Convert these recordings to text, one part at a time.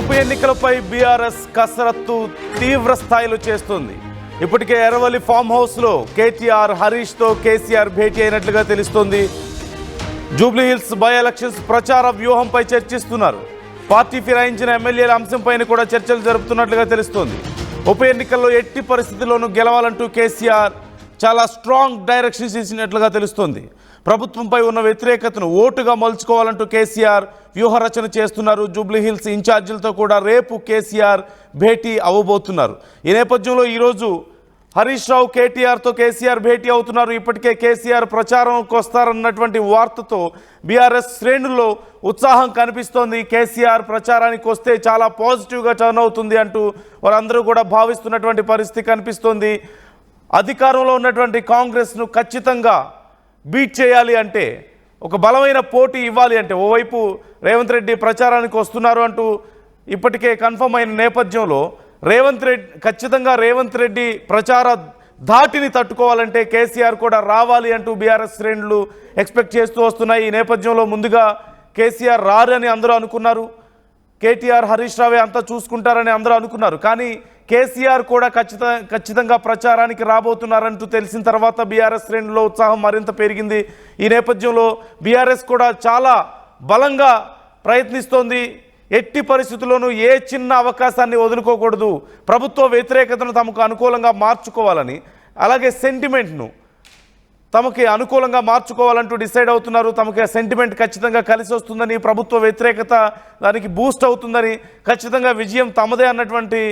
ఉప ఎన్నికలపై బీఆర్ఎస్ కసరత్తు తీవ్ర స్థాయిలో చేస్తుంది. ఇప్పటికే ఎర్రవల్లి ఫామ్ హౌస్లో కేటీఆర్ హరీష్తో కేసీఆర్ భేటీ అయినట్లుగా తెలుస్తోంది. జూబ్లీహిల్స్ బై ఎలక్షన్స్ ప్రచార వ్యూహంపై చర్చిస్తున్నారు. పార్టీ ఫిరాయించిన ఎమ్మెల్యేల అంశంపైన కూడా చర్చలు జరుపుతున్నట్లుగా తెలుస్తోంది. ఉప ఎన్నికల్లో ఎట్టి పరిస్థితుల్లోనూ గెలవాలంటూ కేసీఆర్ చాలా స్ట్రాంగ్ డైరెక్షన్స్ ఇచ్చినట్లుగా తెలుస్తోంది. ప్రభుత్వంపై ఉన్న వ్యతిరేకతను ఓటుగా మలుచుకోవాలంటూ కేసీఆర్ వ్యూహరచన చేస్తున్నారు. జూబ్లీహిల్స్ ఇన్ఛార్జీలతో కూడా రేపు కేసీఆర్ భేటీ అవ్వబోతున్నారు. ఈ నేపథ్యంలో ఈరోజు హరీష్ రావు కేటీఆర్తో కేసీఆర్ భేటీ అవుతున్నారు. ఇప్పటికే కేసీఆర్ ప్రచారంకి వస్తారన్నటువంటి వార్తతో బీఆర్ఎస్ శ్రేణుల్లో ఉత్సాహం కనిపిస్తోంది. కేసీఆర్ ప్రచారానికి వస్తే చాలా పాజిటివ్గా టర్న్ అవుతుంది అంటూ వారందరూ కూడా భావిస్తున్నటువంటి పరిస్థితి కనిపిస్తోంది. అధికారంలో ఉన్నటువంటి కాంగ్రెస్ను ఖచ్చితంగా బీట్ చేయాలి అంటే ఒక బలమైన పోటీ ఇవ్వాలి అంటే ఓవైపు రేవంత్ రెడ్డి ప్రచారానికి వస్తున్నారు అంటూ ఇప్పటికే కన్ఫర్మ్ అయిన నేపథ్యంలో రేవంత్ రెడ్డి ఖచ్చితంగా రేవంత్ రెడ్డి ప్రచార ధాటిని తట్టుకోవాలంటే కేసీఆర్ కూడా రావాలి అంటూ బీఆర్ఎస్ శ్రేణులు ఎక్స్పెక్ట్ చేస్తూ వస్తున్నాయి. ఈ నేపథ్యంలో ముందుగా కేసీఆర్ రారని అందరూ అనుకున్నారు. కేటీఆర్ హరీష్ రావే అంతా చూసుకుంటారని అందరూ అనుకున్నారు. కానీ కేసీఆర్ కూడా ఖచ్చిత ఖచ్చితంగా ప్రచారానికి రాబోతున్నారంటూ తెలిసిన తర్వాత బీఆర్ఎస్ శ్రేణుల్లో ఉత్సాహం మరింత పెరిగింది. ఈ నేపథ్యంలో బీఆర్ఎస్ కూడా చాలా బలంగా ప్రయత్నిస్తోంది. ఎట్టి పరిస్థితుల్లోనూ ఏ చిన్న అవకాశాన్ని వదులుకోకూడదు. ప్రభుత్వ వ్యతిరేకతను తమకు అనుకూలంగా మార్చుకోవాలని అలాగే సెంటిమెంట్ను తమకి అనుకూలంగా మార్చుకోవాలంటూ డిసైడ్ అవుతున్నారు. తమకి సెంటిమెంట్ ఖచ్చితంగా కలిసి వస్తుందని ప్రభుత్వ వ్యతిరేకత దానికి బూస్ట్ అవుతుందని ఖచ్చితంగా విజయం తమదే అన్నటువంటి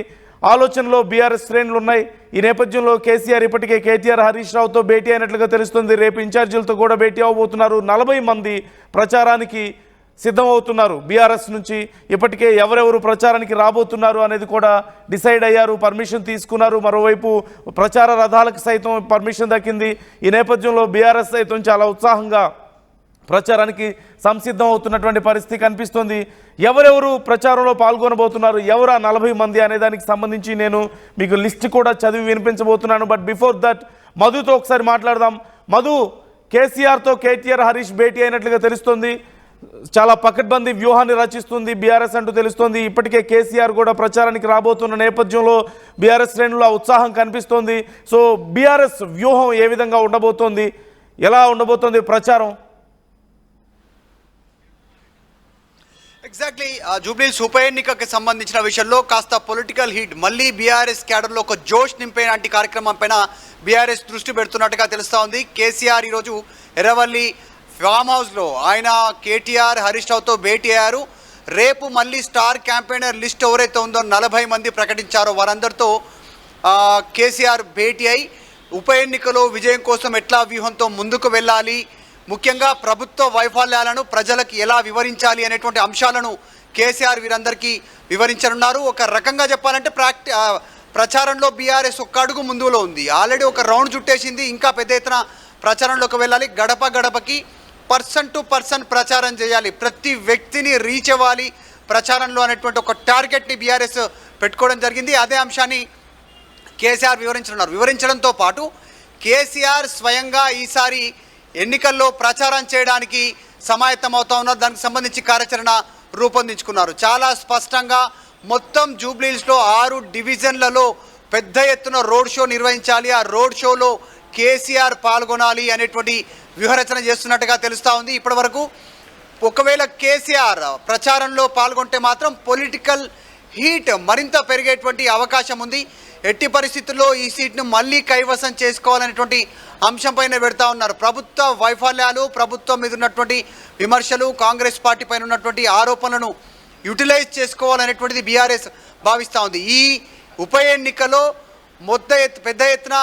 ఆలోచనలో బీఆర్ఎస్ శ్రేణులు ఉన్నాయి. ఈ నేపథ్యంలో కేసీఆర్ ఇప్పటికే కేటీఆర్ హరీష్ రావుతో భేటీ అయినట్లుగా తెలుస్తుంది. రేపు ఇన్ఛార్జీలతో కూడా భేటీ అవబోతున్నారు. నలభై మంది ప్రచారానికి సిద్ధమవుతున్నారు. బీఆర్ఎస్ నుంచి ఇప్పటికే ఎవరెవరు ప్రచారానికి రాబోతున్నారు అనేది కూడా డిసైడ్ అయ్యారు. పర్మిషన్ తీసుకున్నారు. మరోవైపు ప్రచార రథాలకు సైతం పర్మిషన్ దక్కింది. ఈ నేపథ్యంలో బీఆర్ఎస్ సైతం చాలా ఉత్సాహంగా ప్రచారానికి సంసిద్ధం అవుతున్నటువంటి పరిస్థితి కనిపిస్తుంది. ఎవరెవరు ప్రచారంలో పాల్గొనబోతున్నారు? ఎవరు ఆ నలభై మంది అనే దానికి సంబంధించి నేను మీకు లిస్ట్ కూడా చదివి వినిపించబోతున్నాను. బట్ బిఫోర్ దట్ మధుతో ఒకసారి మాట్లాడదాం. మధు కేసీఆర్తో కేటీఆర్ హరీష్ భేటీ అయినట్లుగా తెలుస్తోంది. చాలా పకడ్బందీ వ్యూహాన్ని రచిస్తుంది బీఆర్ఎస్ అంటూ తెలుస్తోంది. ఇప్పటికే కేసీఆర్ కూడా ప్రచారానికి రాబోతున్న నేపథ్యంలో బీఆర్ఎస్ శ్రేణుల్లో ఉత్సాహం కనిపిస్తోంది. సో బీఆర్ఎస్ వ్యూహం ఏ విధంగా ఉండబోతోంది? ఎలా ఉండబోతోంది ప్రచారం? ఎగ్జాక్ట్లీ జూబ్లీస్ ఉప ఎన్నికకి సంబంధించిన విషయంలో కాస్త పొలిటికల్ హీట్ మళ్ళీ బీఆర్ఎస్ క్యాడర్లో ఒక జోష్ నింపే లాంటి కార్యక్రమం పైన బీఆర్ఎస్ దృష్టి పెడుతున్నట్టుగా తెలుస్తూ ఉంది కేసీఆర్ ఈరోజు ఎర్రవల్లి ఫామ్ హౌస్లో ఆయన కేటీఆర్ హరీష్ రావుతో భేటీ అయ్యారు. రేపు మళ్ళీ స్టార్ క్యాంపెయినర్ లిస్ట్ ఎవరైతే ఉందో నలభై మంది ప్రకటించారో వారందరితో కేసీఆర్ భేటీ అయి ఉప ఎన్నికలో విజయం కోసం ఎట్లా వ్యూహంతో ముందుకు వెళ్ళాలి ముఖ్యంగా ప్రభుత్వ వైఫల్యాలను ప్రజలకు ఎలా వివరించాలి అనేటువంటి అంశాలను కేసీఆర్ వీరందరికీ వివరించనున్నారు. ఒక రకంగా చెప్పాలంటే ప్రాక్టి ప్రచారంలో బీఆర్ఎస్ ఒక్క అడుగు ముందులో ఉంది. ఆల్రెడీ ఒక రౌండ్ చుట్టేసింది ఇంకా పెద్ద ఎత్తున ప్రచారంలోకి వెళ్ళాలి. గడప గడపకి పర్సన్ టు పర్సన్ ప్రచారం చేయాలి. ప్రతి వ్యక్తిని రీచ్ అవ్వాలి ప్రచారంలో అనేటువంటి ఒక టార్గెట్ని బీఆర్ఎస్ పెట్టుకోవడం జరిగింది. అదే అంశాన్ని కేసీఆర్ వివరించనున్నారు. వివరించడంతో పాటు కేసీఆర్ స్వయంగా ఈసారి ఎన్నికల్లో ప్రచారం చేయడానికి సమాయత్తమవుతా ఉన్నారు. దానికి సంబంధించి కార్యాచరణ రూపొందించుకున్నారు. చాలా స్పష్టంగా మొత్తం జూబ్లీస్లో ఆరు డివిజన్లలో పెద్ద ఎత్తున రోడ్ షో నిర్వహించాలి. ఆ రోడ్ షోలో కేసీఆర్ పాల్గొనాలి అనేటువంటి వ్యూహరచన చేస్తున్నట్టుగా తెలుస్తూ ఉంది. ఇప్పటివరకు ఒకవేళ కేసీఆర్ ప్రచారంలో పాల్గొంటే మాత్రం పొలిటికల్ హీట్ మరింత పెరిగేటువంటి అవకాశం ఉంది. ఎట్టి పరిస్థితుల్లో ఈ సీట్ను మళ్ళీ కైవసం చేసుకోవాలనేటువంటి అంశంపైన పెడతా ఉన్నారు. ప్రభుత్వ వైఫల్యాలు ప్రభుత్వం మీద ఉన్నటువంటి విమర్శలు కాంగ్రెస్ పార్టీ పైన ఉన్నటువంటి ఆరోపణలను యూటిలైజ్ చేసుకోవాలనేటువంటిది బీఆర్ఎస్ భావిస్తూ ఉంది. ఈ ఉప ఎన్నికలో మొత్త ఎత్తు పెద్ద ఎత్తున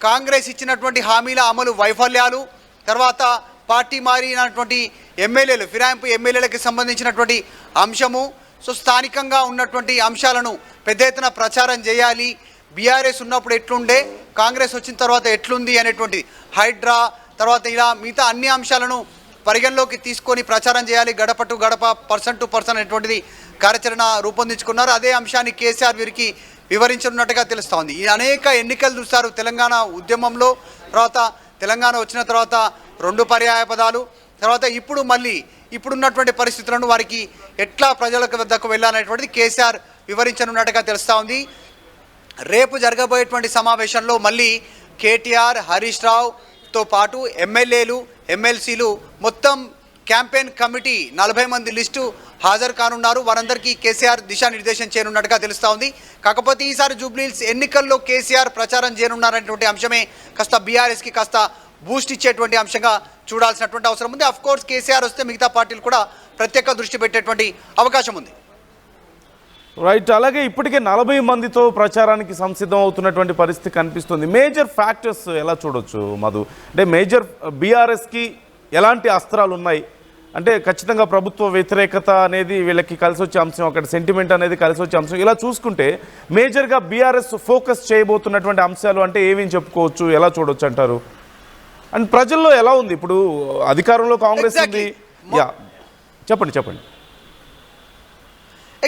కాంగ్రెస్ ఇచ్చినటువంటి హామీల అమలు వైఫల్యాలు తర్వాత పార్టీ మారినటువంటి ఎమ్మెల్యేలు ఫిరాయింపు ఎమ్మెల్యేలకు సంబంధించినటువంటి అంశము సో స్థానికంగా ఉన్నటువంటి అంశాలను పెద్ద ఎత్తున ప్రచారం చేయాలి. బీఆర్ఎస్ ఉన్నప్పుడు ఎట్లుండే కాంగ్రెస్ వచ్చిన తర్వాత ఎట్లుంది అనేటువంటి హైడ్రా తర్వాత ఇలా మిగతా అన్ని అంశాలను పరిగణలోకి తీసుకొని ప్రచారం చేయాలి గడప టు గడప పర్సన్ టు పర్సన్ అనేటువంటిది కార్యాచరణ రూపొందించుకున్నారు. అదే అంశాన్ని కేసీఆర్ వీరికి వివరించనున్నట్టుగా తెలుస్తోంది. ఈ అనేక ఎన్నికలు చూస్తారు తెలంగాణ ఉద్యమంలో. తర్వాత తెలంగాణ వచ్చిన తర్వాత రెండు పర్యాయ పదాలు. తర్వాత ఇప్పుడు మళ్ళీ ఇప్పుడున్నటువంటి పరిస్థితులను వారికి ఎట్లా ప్రజలకు వద్దకు వెళ్ళాలనేటువంటిది కేసీఆర్ వివరించనున్నట్టుగా తెలుస్తూ ఉంది రేపు జరగబోయేటువంటి సమావేశంలో మళ్ళీ కేటీఆర్ హరీష్ రావుతో పాటు ఎమ్మెల్యేలు ఎమ్మెల్సీలు మొత్తం క్యాంపెయిన్ కమిటీ నలభై మంది లిస్టు హాజరు కానున్నారు. వారందరికీ కేసీఆర్ దిశానిర్దేశం చేయనున్నట్టుగా తెలుస్తూ ఉంది. కాకపోతే ఈసారి జూబ్లీహిల్స్ ఎన్నికల్లో కేసీఆర్ ప్రచారం చేయనున్నారనేటువంటి అంశమే కాస్త బీఆర్ఎస్కి కాస్త బూస్ట్ ఇచ్చేటువంటి అంశంగా చూడాల్సినటువంటి అవసరం ఉంది. అఫ్ కోర్స్ కేసీఆర్ వస్తే మిగతా పార్టీలు కూడా ప్రత్యేక దృష్టి పెట్టేటువంటి అవకాశం ఉంది. రైట్ అలాగే ఇప్పటికే నలభై మందితో ప్రచారానికి సంసిద్ధం అవుతున్నటువంటి పరిస్థితి కనిపిస్తుంది. మేజర్ ఫ్యాక్టర్స్ ఎలా చూడొచ్చు మధు? అంటే మేజర్ బీఆర్ఎస్కి ఎలాంటి అస్త్రాలు ఉన్నాయి? అంటే ఖచ్చితంగా ప్రభుత్వ వ్యతిరేకత అనేది వీళ్ళకి కలిసి వచ్చే అంశం అక్కడ సెంటిమెంట్ అనేది కలిసి వచ్చే అంశం. ఇలా చూసుకుంటే మేజర్గా బీఆర్ఎస్ ఫోకస్ చేయబోతున్నటువంటి అంశాలు అంటే ఏమేమి చెప్పుకోవచ్చు ఎలా చూడొచ్చు అంటారు? అండ్ ప్రజల్లో ఎలా ఉంది? ఇప్పుడు అధికారంలో కాంగ్రెస్ ఉంది. యా. చెప్పండి చెప్పండి.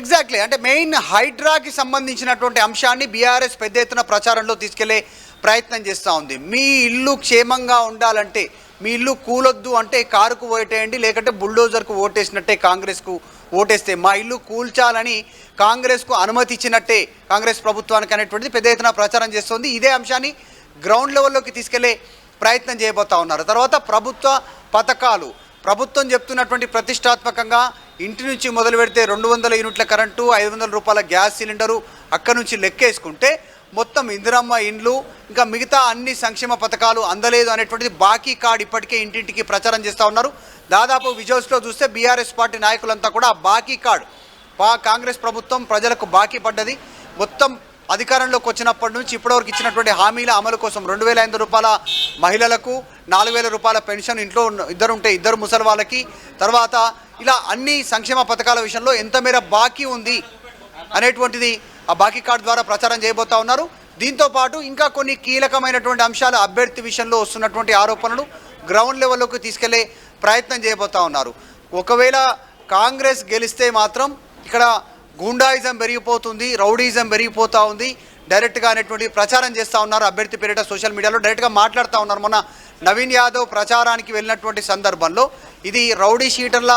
ఎగ్జాక్ట్లీ అంటే మెయిన్ హైడ్రాకి సంబంధించినటువంటి అంశాన్ని బీఆర్ఎస్ పెద్ద ఎత్తున ప్రచారంలో తీసుకెళ్ళే ప్రయత్నం చేస్తూ ఉంది. మీ ఇల్లు క్షేమంగా ఉండాలంటే మీ ఇల్లు కూలొద్దు అంటే కారుకు ఓటేయండి లేకంటే బుల్డోజర్కు ఓటేసినట్టే కాంగ్రెస్కు ఓటేస్తే. మా ఇల్లు కూల్చాలని కాంగ్రెస్కు అనుమతి ఇచ్చినట్టే కాంగ్రెస్ ప్రభుత్వానికి అనేటువంటిది పెద్ద ఎత్తున ప్రచారం చేస్తుంది. ఇదే అంశాన్ని గ్రౌండ్ లెవెల్లోకి తీసుకెళ్ళే ప్రయత్నం చేయబోతా ఉన్నారు. తర్వాత ప్రభుత్వ పథకాలు. ప్రభుత్వం చెప్తున్నటువంటి ప్రతిష్టాత్మకంగా ఇంటి నుంచి మొదలు పెడితే రెండు వందల యూనిట్ల కరెంటు ఐదు వందల రూపాయల గ్యాస్ సిలిండరు అక్కడి నుంచి లెక్కేసుకుంటే మొత్తం ఇందిరమ్మ ఇండ్లు ఇంకా మిగతా అన్ని సంక్షేమ పథకాలు అందలేదు అనేటువంటిది బాకీ కార్డు ఇప్పటికే ఇంటింటికి ప్రచారం చేస్తూ ఉన్నారు. దాదాపు విజువల్స్లో చూస్తే బీఆర్ఎస్ పార్టీ నాయకులంతా కూడా ఆ బాకీ కార్డు పా కాంగ్రెస్ ప్రభుత్వం ప్రజలకు బాకీ పడ్డది. మొత్తం అధికారంలోకి వచ్చినప్పటి నుంచి ఇప్పటివరకు ఇచ్చినటువంటి హామీల అమలు కోసం రెండు వేల ఐదు రూపాయల మహిళలకు నాలుగు వేల రూపాయల పెన్షన్ ఇంట్లో ఉన్న- ఇద్దరు ఉంటే ఇద్దరు ముసలి వాళ్ళకి. తర్వాత ఇలా అన్ని సంక్షేమ పథకాల విషయంలో ఎంత మేర బాకీ ఉంది అనేటువంటిది ఆ బాకీ కార్డు ద్వారా ప్రచారం చేయబోతా ఉన్నారు. దీంతో పాటు ఇంకా కొన్ని కీలకమైనటువంటి అంశాలు అభ్యర్థి విషయంలో వస్తున్నటువంటి ఆరోపణలు గ్రౌండ్ లెవెల్లోకి తీసుకెళ్ళే ప్రయత్నం చేయబోతా ఉన్నారు. ఒకవేళ కాంగ్రెస్ గెలిస్తే మాత్రం ఇక్కడ గూండాయిజం పెరిగిపోతుంది రౌడీజం పెరిగిపోతూ ఉంది. డైరెక్ట్గా అనేటువంటి ప్రచారం చేస్తూ ఉన్నారు అభ్యర్థి పేరిట సోషల్ మీడియాలో. డైరెక్ట్గా మాట్లాడుతూ ఉన్నారు మొన్న నవీన్ యాదవ్ ప్రచారానికి వెళ్ళినటువంటి సందర్భంలో. ఇది రౌడీ షీటర్ల